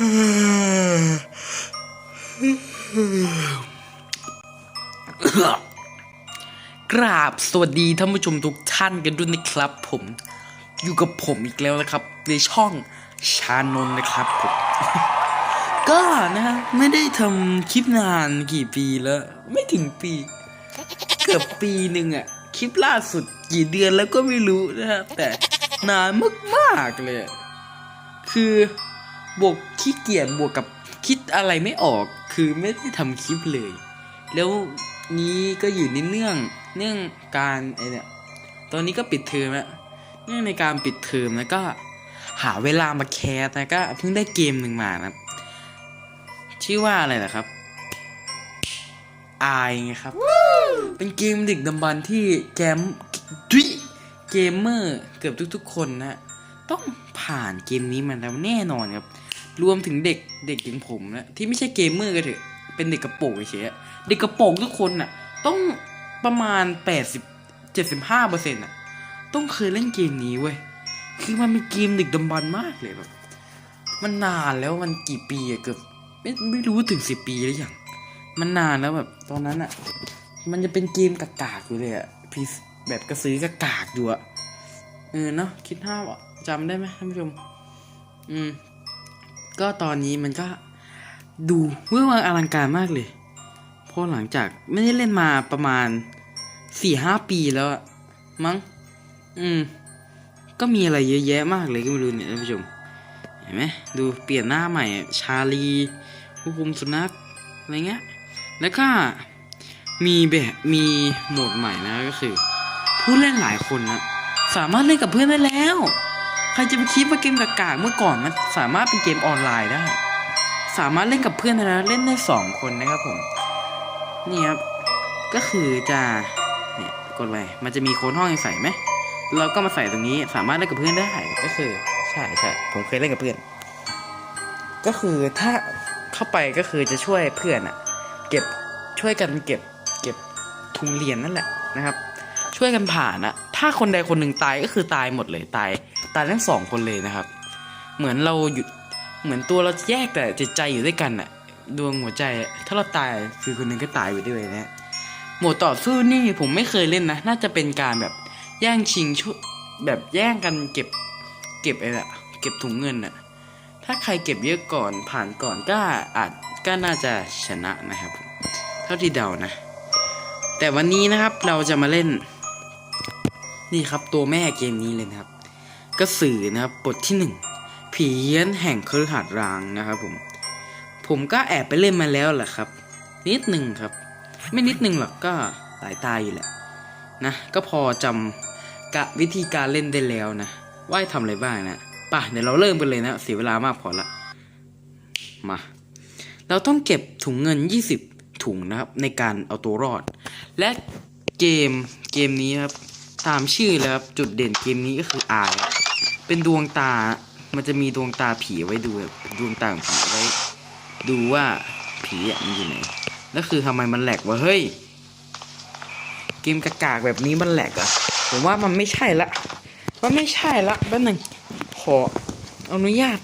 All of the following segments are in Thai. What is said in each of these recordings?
กราบสวัสดีท่านผู้ชมทุกท่านกันด้วยนะครับ ผมอยู่กับผมอีกแล้วนะครับ ในช่องชานนนะครับผมก็นะฮะไม่ได้ทำคลิปนานกี่ปีแล้ว ไม่ถึงปี เกือบปีหนึ่งอะคลิปล่าสุดกี่เดือนแล้วก็ไม่รู้นะฮะแต่นานมากๆเลย คือ บวกขี้เกียจบวกกับคิดอะไรไม่ออกคือไม่ได้ทำคลิปเลย แล้วนี้ก็อยู่ในเนื่องเนื่องการไอเนี่ยตอนนี้ก็ปิดเทอมแล้วเนื่องในการปิดเทอมแล้วก็หาเวลามาแคสนะก็เพิ่งได้เกมหนึ่งมานะชื่อว่าอะไรนะครับอายไงครับ เป็นเกมเด็กดำบรรที่แกมทุยเกมเมอร์เกือบทุกๆคนนะ ต้อง ผ่านเกมนี้มาแล้วแน่นอนครับ รวมถึงเด็กเด็กอย่างผมนะที่ไม่ใช่เกมเมอร์ก็เถอะ เป็นเด็กกระโปรงเฉยเด็กกระโปรงทุกคนน่ะ ต้องประมาณ 80 75เปอร์เซ็นต์่ะ ต้องเคยเล่นเกมนี้เว้ย คือมันเป็นเกมเด็กดำบรรมากเลยแบบ มันนานแล้วมันกี่ปีอะเกือบไม่ไม่รู้ถึงสิบปีหรือยังมันนานแล้วแบบตอนนั้นอะมันจะเป็นเกมกากๆอยู่เลยอะพีแบบกระซื้อกากๆอยู่อะเออเนาะคิดภาพอะ จำได้ไหมท่านผู้ชม อืม ก็ตอนนี้มันก็ดูเมื่อวางอลังการมากเลย เพราะหลังจากไม่ได้เล่นมาประมาณสี่ห้าปีแล้วอะมั้ง อืม ก็มีอะไรเยอะแยะมากเลยก็ไม่รู้เนี่ยท่านผู้ชม เห็นไหมดูเปลี่ยนหน้าใหม่ ชาลีผู้คุมสุนัขอะไรเงี้ย แล้วก็มีแบบมีโหมดใหม่นะก็คือ ผู้เล่นหลายคนนะสามารถเล่นกับเพื่อนได้แล้ว ใครจะไปคิดว่าเกมกากๆเมื่อก่อนมันสามารถเป็นเกมออนไลน์ได้ สามารถเล่นกับเพื่อนได้แล้วเล่นได้สองคนนะครับผมนี่ครับก็คือจะเนี่ยกดไปมันจะมีโค้ดห้องให้ใส่ไหมเราก็มาใส่ตรงนี้สามารถเล่นกับเพื่อนได้ก็คือใช่ใช่ผมเคยเล่นกับเพื่อน ก็คือถ้าเข้าไปก็คือจะช่วยเพื่อนอะเก็บช่วยกันเก็บเก็บทุนเรียนนั่นแหละนะครับ ช่วยกันผ่านอะถ้าคนใดคนหนึ่งตายก็คือตายหมดเลยตายตายทั้งสองคนเลยนะครับ เหมือนเราหยุดเหมือนตัวเราแยกแต่จิตใจอยู่ด้วยกันอะดวงหัวใจ ถ้าเราตายคือคนหนึ่งก็ตายไปด้วยนะหมดต่อสู้นี่ผมไม่เคยเล่นนะ น่าจะเป็นการแบบแย่งชิงชุแบบแย่งกันเก็บเก็บไอ้ละเก็บถุงเงินน่ะถ้าใครเก็บเยอะก่อนผ่านก่อนก็อาจก็น่าจะชนะนะครับ เท่าที่เดานะ แต่วันนี้นะครับเราจะมาเล่น นี่ครับตัวแม่เกมนี้เลยนะครับกระสือนะครับบทที่หนึ่งผีเฮี้ยนแห่งคฤหาสน์ร้างนะครับผม ผมก็แอบไปเล่นมาแล้วแหละครับ นิดหนึ่งครับ ไม่นิดหนึ่งหรอกก็หลายตายอยู่แหละนะก็พอจำกะวิธีการเล่นได้แล้วนะว่าให้ทำอะไรบ้างนะป่ะเดี๋ยวเราเริ่มกันเลยนะเสียเวลามากพอละมา เราต้องเก็บถุงเงิน 20 ถุงนะครับในการเอาตัวรอด และเกมเกมนี้ครับ ตามชื่อแล้วจุดเด่นเกมนี้ก็คืออายเป็นดวงตา มันจะมีดวงตาผีไว้ดูแบบดวงตาของผีไว้ ดูว่าผีอะมันอยู่ไหนแล้วคือทำไมมันแหลกวะเฮ้ย เกมกากๆแบบนี้มันแหลกอะผมว่ามันไม่ใช่ละมันไม่ใช่ละแป๊บหนึงขออนุญาต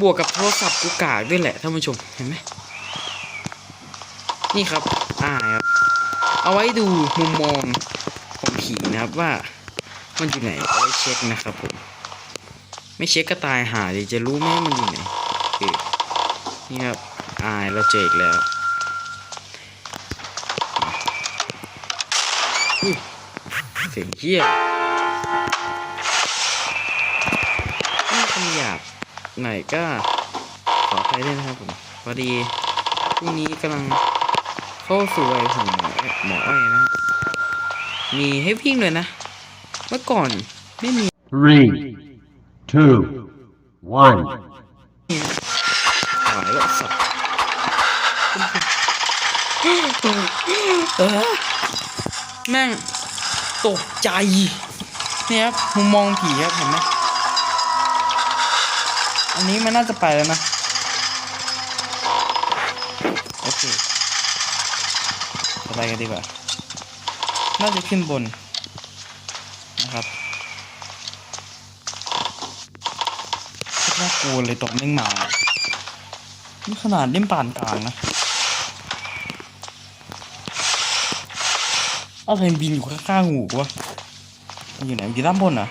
บวกกับโทรศัพท์กูกากด้วยแหละท่านผู้ชมเห็นไหมนี่ครับอ่าครับเอาไว้ดูมุมมอง ผีนะครับว่ามันอยู่ไหนเอาไว้เช็คนะครับผม ไม่เช็คก็ตายหาเลยจะรู้ไหมมันอยู่ไหนโอเคนี่ครับอ่าเราเจออีกแล้วเสียงเหี้ยถ้าคำหยาบไหนก็ขออภัยด้วยนะครับผมพอดีพรุ่งนี้กำลังเข้าสู่วัยของหมอหมออ้อยนะ มีให้วิ่งเลยนะ เมื่อก่อนไม่มี Three, two, one. หายแล้วสัตว์เออแม่งตกใจเนี่ยครับมุมมองผีครับเห็นไหมอันนี้มันน่าจะไปแล้วนะ โอเคไปกันดีกว่า น่าจะขึ้นบนนะครับน่ากลัวเลยตกแม่งหมานี่ขนาดเล่นปานกลางนะอะไรบินอยู่ข้างๆหูวะมันอยู่ไหนมันอยู่ด้านบนอะ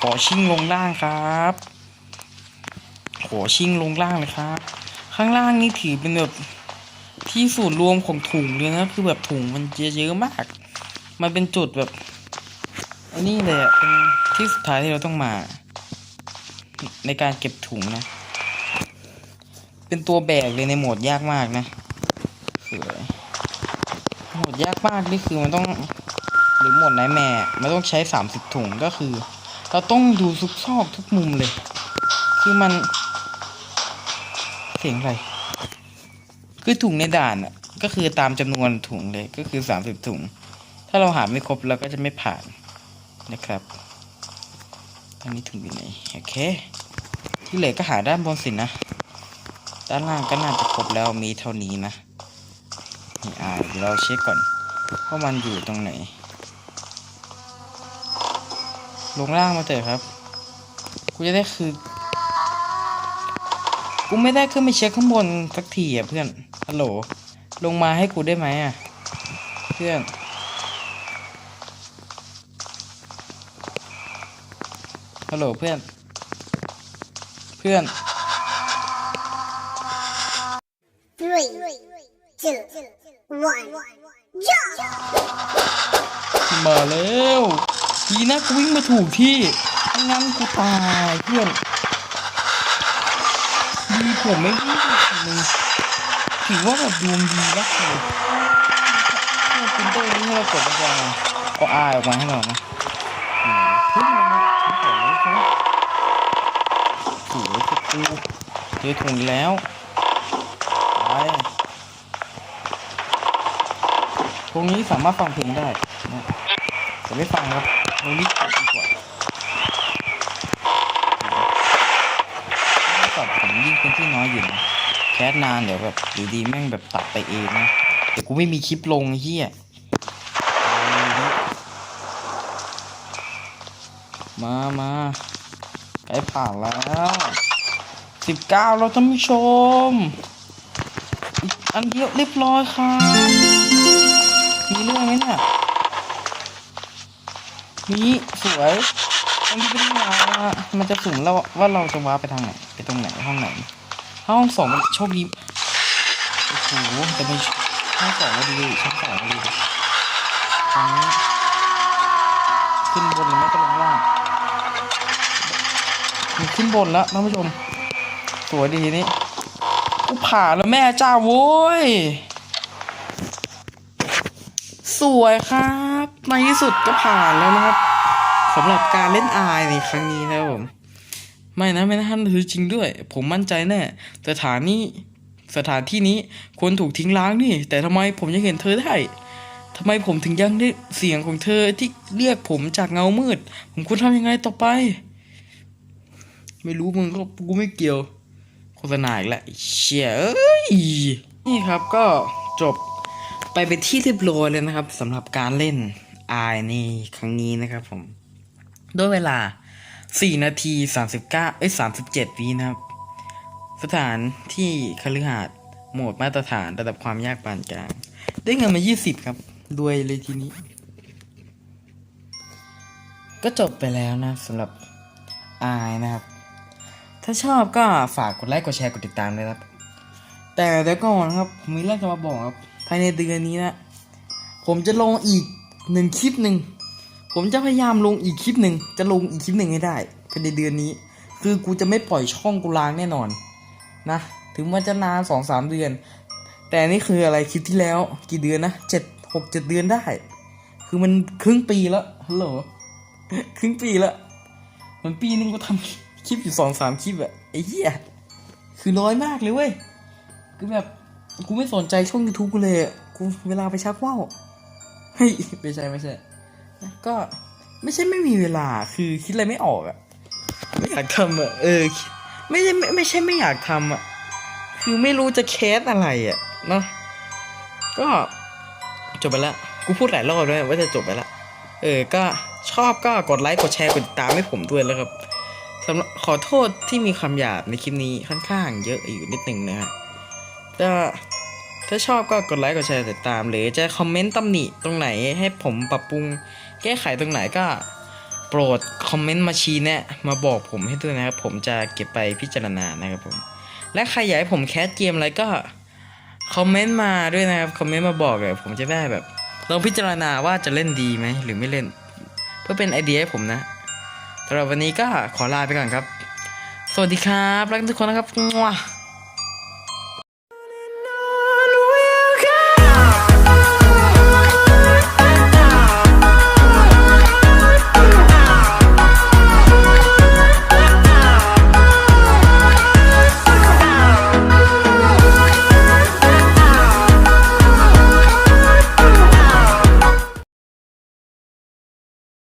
ขอชิงลงล่างครับขอชิงลงล่างเลยครับ ข้างล่างนี่ถือเป็นแบบที่ศูนย์รวมของถุงเลยนะ คือแบบถุงมันเยอะๆมาก มันเป็นจุดแบบอันนี้เลยอะเป็นที่สุดท้ายที่เราต้องมา ในการเก็บถุงนะ เป็นตัวแบกเลยในโหมดยากมากนะสวยโหมดยากมากนี่คือมันต้องหรือโหมดไหนแม่มันต้องใช้สามสิบถุงก็คือ เราต้องดูทุกซอกทุกมุมเลย คือมัน เสียงอะไรคือถุงในด่านอะก็คือตามจำนวนถุงเลยก็คือสามสิบถุง ถ้าเราหาไม่ครบเราก็จะไม่ผ่านนะครับตอนนี้ถุงอยู่ไหนโอเค ที่เหลือก็หาด้านบนสินะ ด้านล่างก็น่าจะครบแล้วมีเท่านี้นะนี่อ่าเดี๋ยวเราเช็คก่อนว่ามันอยู่ตรงไหน ลงล่างมาเถอะครับ กูจะได้คือ กูไม่ได้ขึ้นไปเช็คข้างบนสักทีอะเพื่อนฮัลโหลลงมาให้กูได้ไหมอะ เพื่อน ลโหลเพื่อน เพื่อน Three, two, one, jump! มาแล้วดีนะกูวิ่งมาถูกที่ไม่งั้นกูตายเพื่อนดีผมไม่วิ่งมึงถือว่าแบบดวงดีมากเลยเพื่อนคุณเต้นี่ให้เรากดอะไรก็อายออกมาให้เรานะ อืมเฮ้ยมันมาถุงของแล้วใช่ไหมโอ้โหเจ็บกูเจอถุงแล้วไปตรงนี้สามารถฟังเพลงได้นะแต่ไม่ฟังครับเรารีบกดดีกว่าโทรศัพท์ผมยิ่งเป็นที่น้อยอยู่นะแคสนานเดี๋ยวแบบอยู่ดีแม่งแบบตัดไปเองนะแต่กูไม่มีคลิปลงเฮีย มามาใกล้ผ่านแล้วสิบเก้าแล้วท่านผู้ชม อันเดียวเรียบร้อยครับ มีเรื่องไหมเนี่ยนี่สวยตรงที่เป็นมามันจะสุ่มเราว่าเราจะว้าไปทางไหน ไปตรงไหนห้องไหน ห้องสองมันโชคดีโอ้โหแต่ไม่ห้องสองก็ดีชั้นสองก็ดีตรงนี้ขึ้นบนหรือไม่ก็ลงล่าง ขึ้นบนแล้วท่านผู้ชม สวยดีนี่กูผ่านแล้วแม่เจ้าโว้ย สวยครับ ในที่สุดก็ผ่านแล้วนะครับสำหรับการเล่นอายในครั้งนี้นะครับผม ไม่นะไม่นะท่านคือจริงด้วย ผมมั่นใจแน่สถานนี้สถานที่นี้ควรถูกทิ้งร้างนี่ แต่ทำไมผมยังเห็นเธอได้ทำไมผมถึงยังได้เสียงของเธอที่เรียกผมจากเงามืด ผมควรทำยังไงต่อไป ไม่รู้มึงก็กูไม่เกี่ยว โฆษณาอีกแล้วเชี่ยเอ้ยนี่ครับก็จบไปเป็นที่เรียบร้อยเลยนะครับสำหรับการเล่นอายในครั้งนี้นะครับผม ด้วยเวลา 4 นาที 39 เอ้ย 37 วินะครับ สถานที่คฤหาสน์โหมดมาตรฐานระดับความยากปานกลาง ได้เงินมา 20 ครับรวยเลยทีนี้ ก็จบไปแล้วนะสำหรับอายนะครับ ถ้าชอบก็ฝากกดไลค์กดแชร์กดติดตามเลยนะครับ แต่เดี๋ยวก่อนครับผมมีเรื่องจะมาบอกครับ ภายในเดือนนี้นะ ผมจะลงอีกหนึ่งคลิปหนึ่งผมจะพยายามลงอีกคลิปหนึ่งจะลงอีกคลิปหนึ่งให้ได้ภายในเดือนนี้ คือกูจะไม่ปล่อยช่องกูล้างแน่นอนนะถึงมันจะนานสองสามเดือน แต่นี่คืออะไรคลิปที่แล้ว กี่เดือนนะเจ็ดหกเจ็ดเดือนได้ คือมันครึ่งปีแล้วฮัลโหลครึ่งปีแล้วมันปีนึงก็ทำ คลิปอยู่สองสามคลิปอะไอ้เหี้ยคือน้อยมากเลยเว้ยคือแบบกูไม่สนใจช่อง YouTube กูเลยกูเวลาไปชักว่าวเฮ้ยไม่ใช่ไม่ใช่ก็ไม่ใช่ไม่มีเวลาคือคิดอะไรไม่ออกอะไม่อยากทำอะเออไม่ใช่ไม่ไม่ใช่ไม่อยากทำอะคือไม่รู้จะแคสอะไรอะเนาะก็จบไปแล้วกูพูดหลายรอบด้วยว่าจะจบไปแล้วเออก็ชอบก็กดไลค์กดแชร์กดติดตามให้ผมด้วยแล้วครับ สำหรับขอโทษที่มีคำหยาบในคลิปนี้ค่อนข้างเยอะอยู่นิดหนึ่งนะฮะถ้าถ้าชอบก็กดไลค์กดแชร์ติดตาม หรือจะคอมเมนต์ตำหนิตรงไหนให้ผมปรับปรุง แก้ไขตรงไหนก็โปรดคอมเมนต์มาชี้แนะมาบอกผมให้ด้วยนะครับ ผมจะเก็บไปพิจารณานะครับผม และใครอยากให้ผมแคสเกมอะไรก็คอมเมนต์มาด้วยนะครับคอมเมนต์มาบอกเลยผมจะได้แบบลองพิจารณาว่าจะเล่นดีไหมหรือไม่เล่น เพื่อเป็นไอเดียให้ผมนะ สำหรับวันนี้ก็ขอลาไปก่อนครับ สวัสดีครับ รักทุกคนนะครับ